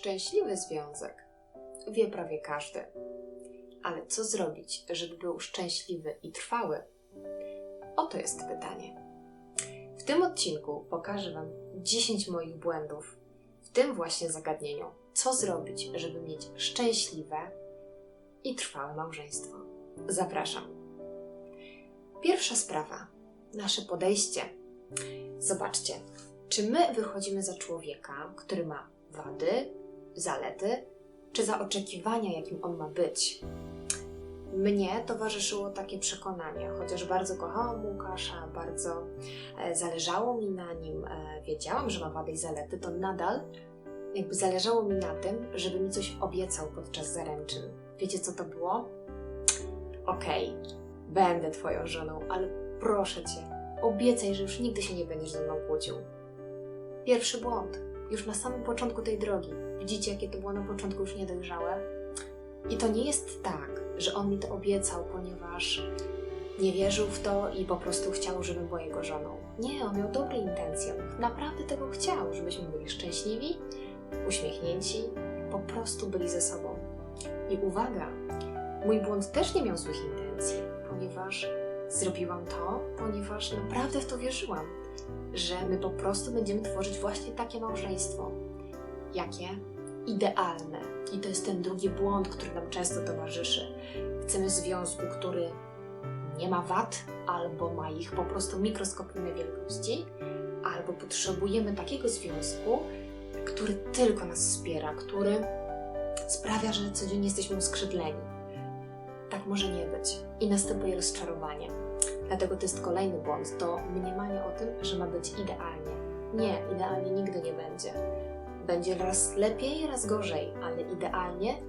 Szczęśliwy związek wie prawie każdy. Ale co zrobić, żeby był szczęśliwy i trwały? Oto jest pytanie. W tym odcinku pokażę Wam 10 moich błędów w tym właśnie zagadnieniu. Co zrobić, żeby mieć szczęśliwe i trwałe małżeństwo? Zapraszam. Pierwsza sprawa. Nasze podejście. Zobaczcie, czy my wychodzimy za człowieka, który ma wady, zalety, czy za oczekiwania, jakim on ma być? Mnie towarzyszyło takie przekonanie, chociaż bardzo kochałam Łukasza, bardzo e, zależało mi na nim, e, wiedziałam, że ma wady i zalety, to nadal jakby zależało mi na tym, żeby mi coś obiecał podczas zaręczyn. Wiecie co to było? Okej, okay, będę twoją żoną, ale proszę cię, obiecaj, że już nigdy się nie będziesz ze mną kłócił. Pierwszy błąd, już na samym początku tej drogi. Widzicie, jakie to było na początku już niedojrzałe? I to nie jest tak, że on mi to obiecał, ponieważ nie wierzył w to i po prostu chciał, żebym była jego żoną. Nie, on miał dobre intencje. Naprawdę tego chciał, żebyśmy byli szczęśliwi, uśmiechnięci, po prostu byli ze sobą. I uwaga, mój błąd też nie miał złych intencji, ponieważ zrobiłam to, ponieważ naprawdę w to wierzyłam, że my po prostu będziemy tworzyć właśnie takie małżeństwo. Jakie? Idealne. I to jest ten drugi błąd, który nam często towarzyszy. Chcemy związku, który nie ma wad, albo ma ich po prostu mikroskopijne wielkości, albo potrzebujemy takiego związku, który tylko nas wspiera, który sprawia, że codziennie jesteśmy uskrzydleni. Tak może nie być. I następuje rozczarowanie. Dlatego to jest kolejny błąd, to mniemanie o tym, że ma być idealnie. Nie, idealnie nigdy nie będzie. Będzie raz lepiej, raz gorzej, ale idealnie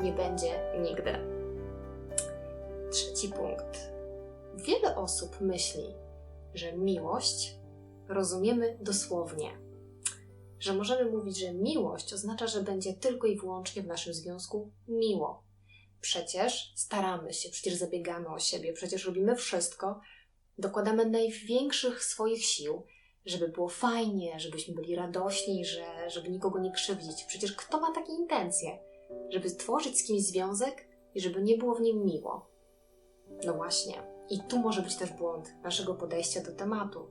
nie będzie nigdy. Trzeci punkt. Wiele osób myśli, że miłość rozumiemy dosłownie. Że możemy mówić, że miłość oznacza, że będzie tylko i wyłącznie w naszym związku miło. Przecież staramy się, przecież zabiegamy o siebie, przecież robimy wszystko, dokładamy największych swoich sił, żeby było fajnie, żebyśmy byli radośni, że, żeby nikogo nie krzywdzić. Przecież kto ma takie intencje? Żeby stworzyć z kimś związek i żeby nie było w nim miło. No właśnie. I tu może być też błąd naszego podejścia do tematu,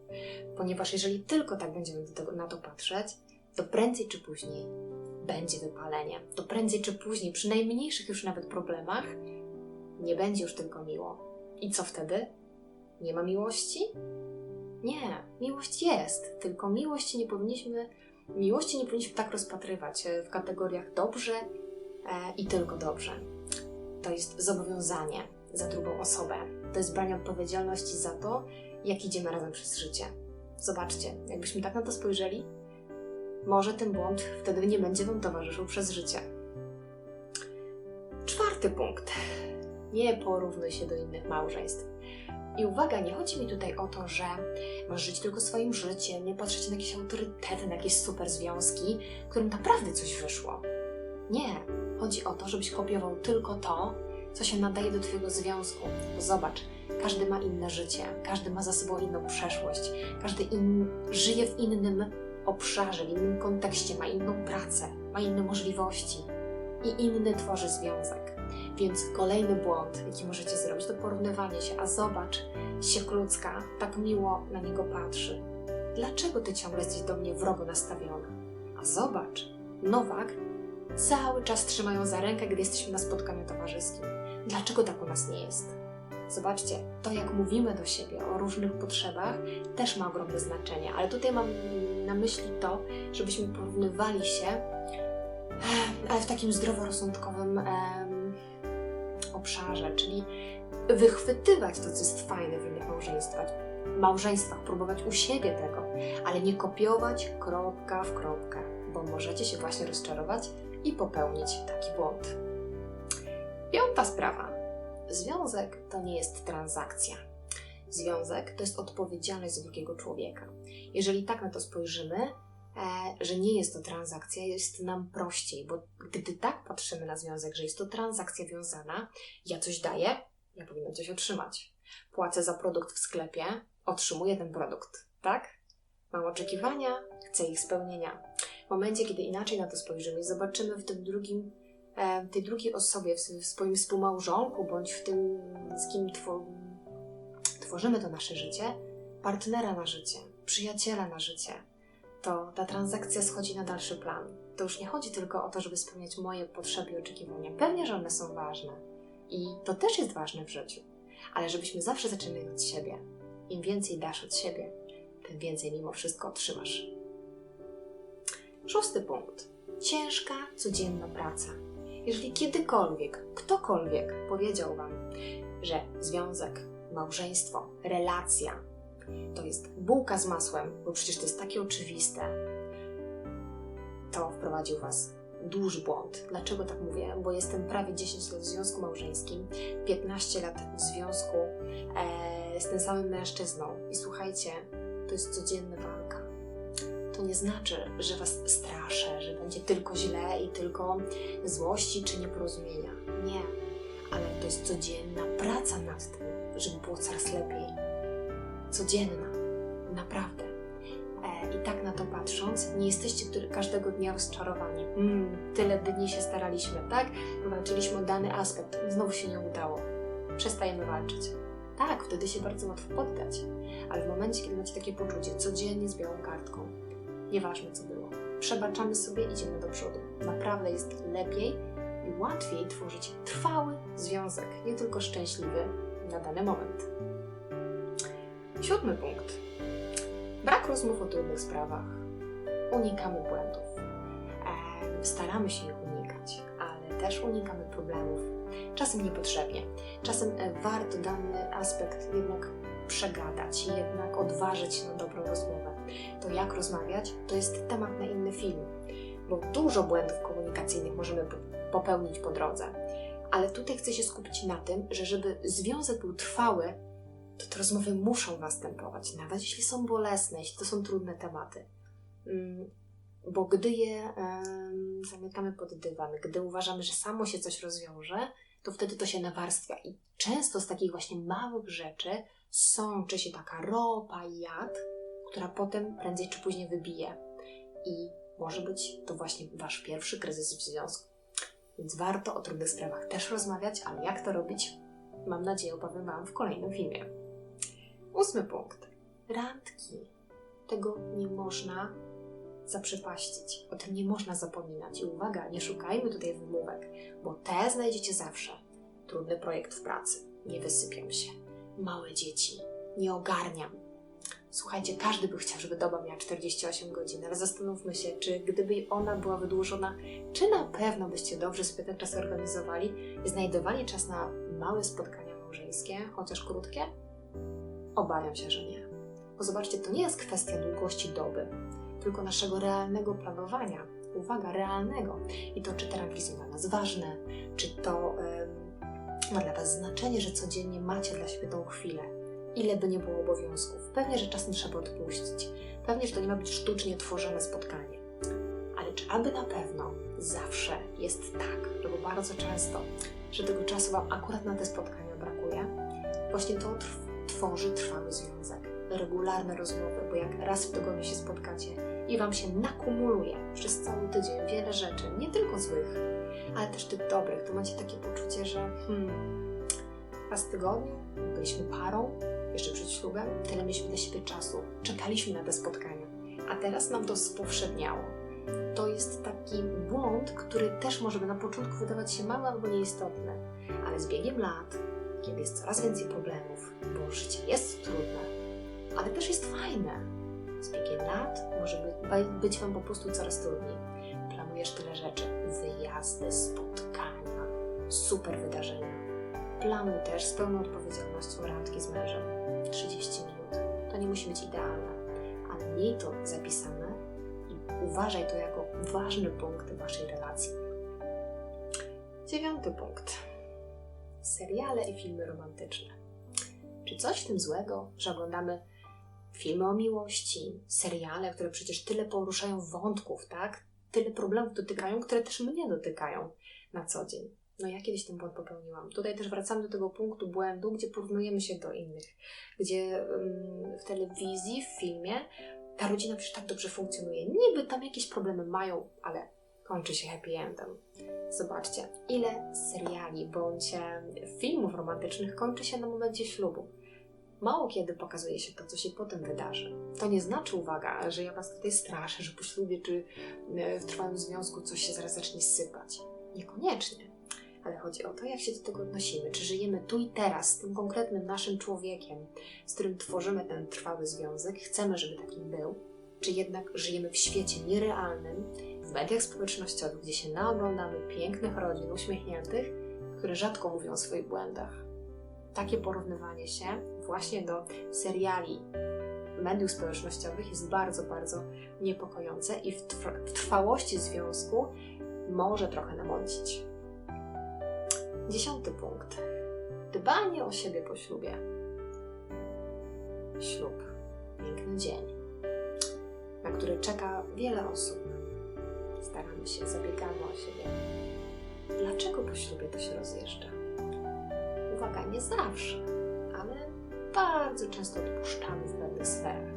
ponieważ jeżeli tylko tak będziemy tego, na to patrzeć, to prędzej czy później będzie wypalenie. To prędzej czy później, przy najmniejszych już nawet problemach, nie będzie już tylko miło. I co wtedy? Nie ma miłości? Nie, miłość jest, tylko miłość nie powinniśmy, miłości nie powinniśmy tak rozpatrywać e, w kategoriach dobrze e, i tylko dobrze. To jest zobowiązanie za drugą osobę. To jest branie odpowiedzialności za to, jak idziemy razem przez życie. Zobaczcie, jakbyśmy tak na to spojrzeli, może ten błąd wtedy nie będzie Wam towarzyszył przez życie. Czwarty punkt. Nie porównuj się do innych małżeństw. I uwaga, nie chodzi mi tutaj o to, że masz żyć tylko swoim życiem, nie patrzeć na jakieś autorytety, na jakieś super związki, którym naprawdę coś wyszło. Nie. Chodzi o to, żebyś kopiował tylko to, co się nadaje do Twojego związku. Bo zobacz, każdy ma inne życie, każdy ma za sobą inną przeszłość, każdy in, żyje w innym obszarze, w innym kontekście, ma inną pracę, ma inne możliwości i inny tworzy związek. Więc kolejny błąd, jaki możecie zrobić, to porównywanie się. A zobacz, ludzka tak miło na niego patrzy. Dlaczego ty ciągle jesteś do mnie wrogo nastawiona? A zobacz, Nowak cały czas trzymają za rękę, gdy jesteśmy na spotkaniu towarzyskim. Dlaczego tak u nas nie jest? Zobaczcie, to jak mówimy do siebie o różnych potrzebach też ma ogromne znaczenie, ale tutaj mam na myśli to, żebyśmy porównywali się, ale w takim zdroworozsądkowym obszarze, czyli wychwytywać to, co jest fajne w innych małżeństwach, małżeństwach, próbować u siebie tego, ale nie kopiować kropka w kropkę, bo możecie się właśnie rozczarować i popełnić taki błąd. Piąta sprawa. Związek to nie jest transakcja. Związek to jest odpowiedzialność drugiego człowieka. Jeżeli tak na to spojrzymy, że nie jest to transakcja, jest nam prościej, bo gdy tak patrzymy na związek, że jest to transakcja wiązana, ja coś daję, ja powinnam coś otrzymać. Płacę za produkt w sklepie, otrzymuję ten produkt, tak? Mam oczekiwania, chcę ich spełnienia. W momencie, kiedy inaczej na to spojrzymy zobaczymy w tym drugim, e, tej drugiej osobie, w, swoim współmałżonku, bądź w tym, z kim two, tworzymy to nasze życie, partnera na życie, przyjaciela na życie, to ta transakcja schodzi na dalszy plan. To już nie chodzi tylko o to, żeby spełniać moje potrzeby i oczekiwania. Pewnie, że one są ważne i to też jest ważne w życiu, ale żebyśmy zawsze zaczynali od siebie. Im więcej dasz od siebie, tym więcej mimo wszystko otrzymasz. Szósty punkt. Ciężka, codzienna praca. Jeżeli kiedykolwiek, ktokolwiek powiedział Wam, że związek, małżeństwo, relacja to jest bułka z masłem, bo przecież to jest takie oczywiste, to wprowadził Was duży błąd. Dlaczego tak mówię? Bo jestem prawie 10 lat w związku małżeńskim, 15 lat w związku e, z tym samym mężczyzną. I słuchajcie, to jest codzienna walka. To nie znaczy, że Was straszę, że będzie tylko źle i tylko złości czy nieporozumienia. Nie, ale to jest codzienna praca nad tym, żeby było coraz lepiej. Codzienna, naprawdę. E, I tak na to patrząc, nie jesteście każdego dnia rozczarowani. Mm, tyle dni się staraliśmy, tak? Walczyliśmy o dany aspekt, znowu się nie udało. Przestajemy walczyć. Tak, wtedy się bardzo łatwo poddać, ale w momencie, kiedy macie takie poczucie, codziennie z białą kartką, nieważne co było, przebaczamy sobie, idziemy do przodu. Naprawdę jest lepiej i łatwiej tworzyć trwały związek, nie tylko szczęśliwy na dany moment. Siódmy punkt. Brak rozmów o trudnych sprawach. Unikamy błędów. E, staramy się ich unikać, ale też unikamy problemów. Czasem niepotrzebnie. Czasem e, warto dany aspekt jednak przegadać, jednak odważyć na dobrą rozmowę. To jak rozmawiać, to jest temat na inny film, bo dużo błędów komunikacyjnych możemy popełnić po drodze. Ale tutaj chcę się skupić na tym, że żeby związek był trwały, to te rozmowy muszą następować, nawet jeśli są bolesne, jeśli to są trudne tematy. Mm, bo gdy je zamykamy pod dywan, gdy uważamy, że samo się coś rozwiąże, to wtedy to się nawarstwia. I często z takich właśnie małych rzeczy sączy się taka ropa i jad, która potem prędzej czy później wybije. I może być to właśnie wasz pierwszy kryzys w związku. Więc warto o trudnych sprawach też rozmawiać, ale jak to robić? Mam nadzieję, opowiem Wam w kolejnym filmie. Ósmy punkt. Randki. Tego nie można zaprzepaścić. O tym nie można zapominać. I uwaga, nie szukajmy tutaj wymówek, bo te znajdziecie zawsze. Trudny projekt w pracy. Nie wysypiam się. Małe dzieci. Nie ogarniam. Słuchajcie, każdy by chciał, żeby doba miała 48 godzin, ale zastanówmy się, czy gdyby ona była wydłużona, czy na pewno byście dobrze sobie ten czas organizowali i znajdowali czas na małe spotkania małżeńskie, chociaż krótkie? Obawiam się, że nie. Bo zobaczcie, to nie jest kwestia długości doby, tylko naszego realnego planowania. Uwaga, realnego. I to, czy te ranki są dla nas ważne, czy to ma dla Was znaczenie, że codziennie macie dla siebie tą chwilę. Ile by nie było obowiązków. Pewnie, że czasem trzeba odpuścić. Pewnie, że to nie ma być sztucznie tworzone spotkanie. Ale czy aby na pewno zawsze jest tak, albo bardzo często, że tego czasu Wam akurat na te spotkania brakuje? Właśnie to trwa tworzy trwały związek. Regularne rozmowy, bo jak raz w tygodniu się spotkacie i Wam się nakumuluje przez cały tydzień wiele rzeczy, nie tylko złych, ale też tych dobrych, to macie takie poczucie, że hmm, raz w tygodniu byliśmy parą, jeszcze przed ślubem, tyle mieliśmy dla siebie czasu, czekaliśmy na te spotkania, a teraz nam to spowszedniało. To jest taki błąd, który też może na początku wydawać się mały albo nieistotny, ale z biegiem lat kiedy jest coraz więcej problemów, bo życie jest trudne, ale też jest fajne. Z biegiem lat może być Wam po prostu coraz trudniej. Planujesz tyle rzeczy, wyjazdy, spotkania, super wydarzenia. Planuj też z pełną odpowiedzialnością randki z mężem. 30 minut. To nie musi być idealne, ale miej to zapisane i uważaj to jako ważny punkt Waszej relacji. Dziewiąty punkt seriale i filmy romantyczne. Czy coś w tym złego, że oglądamy filmy o miłości, seriale, które przecież tyle poruszają wątków, tak? Tyle problemów dotykają, które też mnie dotykają na co dzień. No ja kiedyś ten błąd popełniłam. Tutaj też wracamy do tego punktu błędu, gdzie porównujemy się do innych, gdzie w telewizji, w filmie ta rodzina przecież tak dobrze funkcjonuje. Niby tam jakieś problemy mają, ale kończy się happy endem. Zobaczcie, ile seriali bądź e, filmów romantycznych kończy się na momencie ślubu. Mało kiedy pokazuje się to, co się potem wydarzy. To nie znaczy, uwaga, że ja Was tutaj straszę, że po ślubie czy e, w trwałym związku coś się zaraz zacznie sypać. Niekoniecznie. Ale chodzi o to, jak się do tego odnosimy. Czy żyjemy tu i teraz z tym konkretnym naszym człowiekiem, z którym tworzymy ten trwały związek, chcemy, żeby takim był, czy jednak żyjemy w świecie nierealnym, mediach społecznościowych, gdzie się naoglądamy pięknych rodzin, uśmiechniętych, które rzadko mówią o swoich błędach. Takie porównywanie się właśnie do seriali mediów społecznościowych jest bardzo, bardzo niepokojące i w, w trwałości związku może trochę namącić. Dziesiąty punkt. Dbanie o siebie po ślubie. Ślub. Piękny dzień, na który czeka wiele osób. Staramy się, zabiegamy o siebie. Dlaczego po ślubie to się rozjeżdża? Uwaga, nie zawsze, ale bardzo często odpuszczamy w pewnych sferach.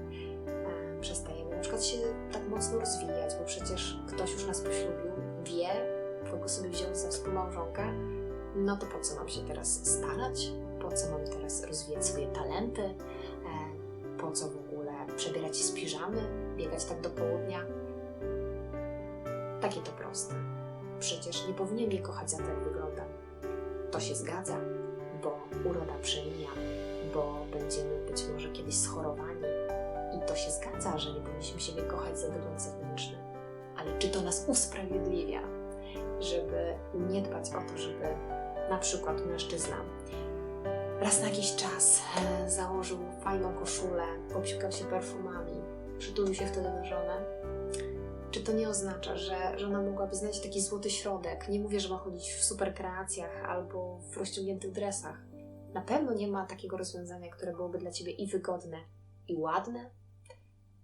E, Przestajemy na przykład się tak mocno rozwijać, bo przecież ktoś już nas poślubił, wie, kogo sobie wziął za współmałżonka, no to po co mam się teraz starać? Po co mam teraz rozwijać swoje talenty? E, Po co w ogóle przebierać się z piżamy, biegać tak do południa? Takie to proste. Przecież nie powinien mnie kochać za to, jak wyglądam. To się zgadza, bo uroda przemija, bo będziemy być może kiedyś schorowani. I to się zgadza, że nie powinniśmy siebie kochać za wygląd zewnętrzny. Ale czy to nas usprawiedliwia, żeby nie dbać o to, żeby na przykład mężczyzna raz na jakiś czas e, założył fajną koszulę, popsikał się perfumami, przytulił się wtedy do żony? Czy to nie oznacza, że żona mogłaby znaleźć taki złoty środek? Nie mówię, że ma chodzić w super kreacjach albo w rozciągniętych dresach. Na pewno nie ma takiego rozwiązania, które byłoby dla ciebie i wygodne, i ładne.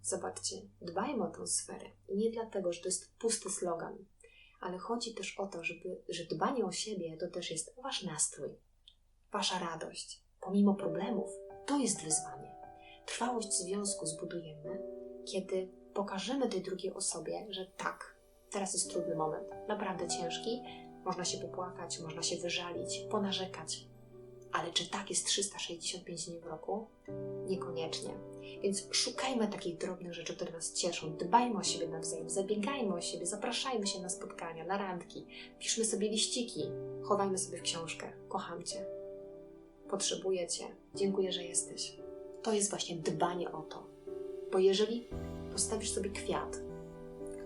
Zobaczcie, dbajmy o tę sferę. Nie dlatego, że to jest pusty slogan, ale chodzi też o to, żeby, że dbanie o siebie to też jest wasz nastrój, wasza radość. Pomimo problemów, to jest wyzwanie. Trwałość związku zbudujemy, kiedy pokażemy tej drugiej osobie, że tak, teraz jest trudny moment, naprawdę ciężki, można się popłakać, można się wyżalić, ponarzekać. Ale czy tak jest 365 dni w roku? Niekoniecznie. Więc szukajmy takich drobnych rzeczy, które nas cieszą. Dbajmy o siebie nawzajem, zabiegajmy o siebie, zapraszajmy się na spotkania, na randki, piszmy sobie liściki, chowajmy sobie w książkę. Kocham Cię. Potrzebuję Cię. Dziękuję, że jesteś. To jest właśnie dbanie o to. Bo jeżeli postawisz sobie kwiat,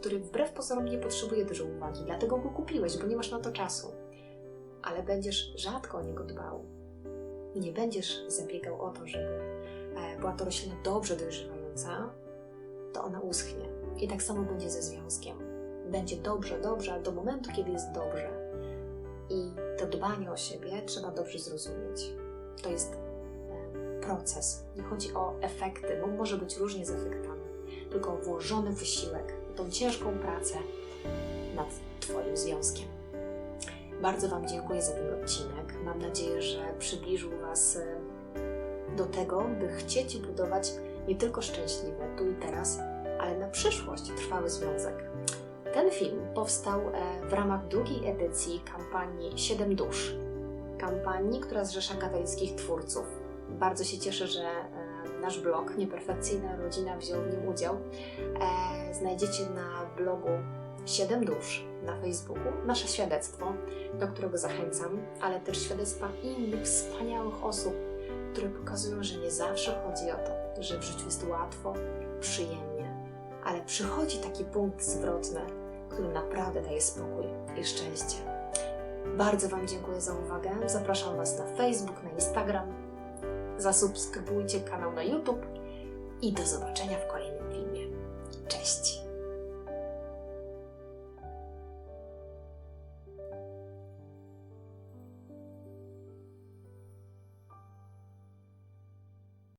który wbrew pozorom nie potrzebuje dużo uwagi, dlatego go kupiłeś, bo nie masz na to czasu, ale będziesz rzadko o niego dbał, nie będziesz zabiegał o to, żeby e, była to roślina dobrze dojrzewająca, to ona uschnie. I tak samo będzie ze związkiem. Będzie dobrze, dobrze, do momentu, kiedy jest dobrze. I to dbanie o siebie trzeba dobrze zrozumieć. To jest e, proces. Nie chodzi o efekty, bo może być różnie z efektami, tylko włożony wysiłek, tą ciężką pracę nad Twoim związkiem. Bardzo Wam dziękuję za ten odcinek. Mam nadzieję, że przybliżył Was e, do tego, by chcieć budować nie tylko szczęśliwe tu i teraz, ale na przyszłość trwały związek. Ten film powstał e, w ramach drugiej edycji kampanii 7 dusz. Kampanii, która zrzesza katolickich twórców. Bardzo się cieszę, że e, nasz blog Nieperfekcyjna Rodzina wziął w nim udział. E, Znajdziecie na blogu 7 dusz na Facebooku nasze świadectwo, do którego zachęcam, ale też świadectwa innych wspaniałych osób, które pokazują, że nie zawsze chodzi o to, że w życiu jest łatwo, przyjemnie, ale przychodzi taki punkt zwrotny, który naprawdę daje spokój i szczęście. Bardzo Wam dziękuję za uwagę. Zapraszam Was na Facebook, na Instagram. Zasubskrybujcie kanał na YouTube i do zobaczenia w kolejnym filmie. Cześć!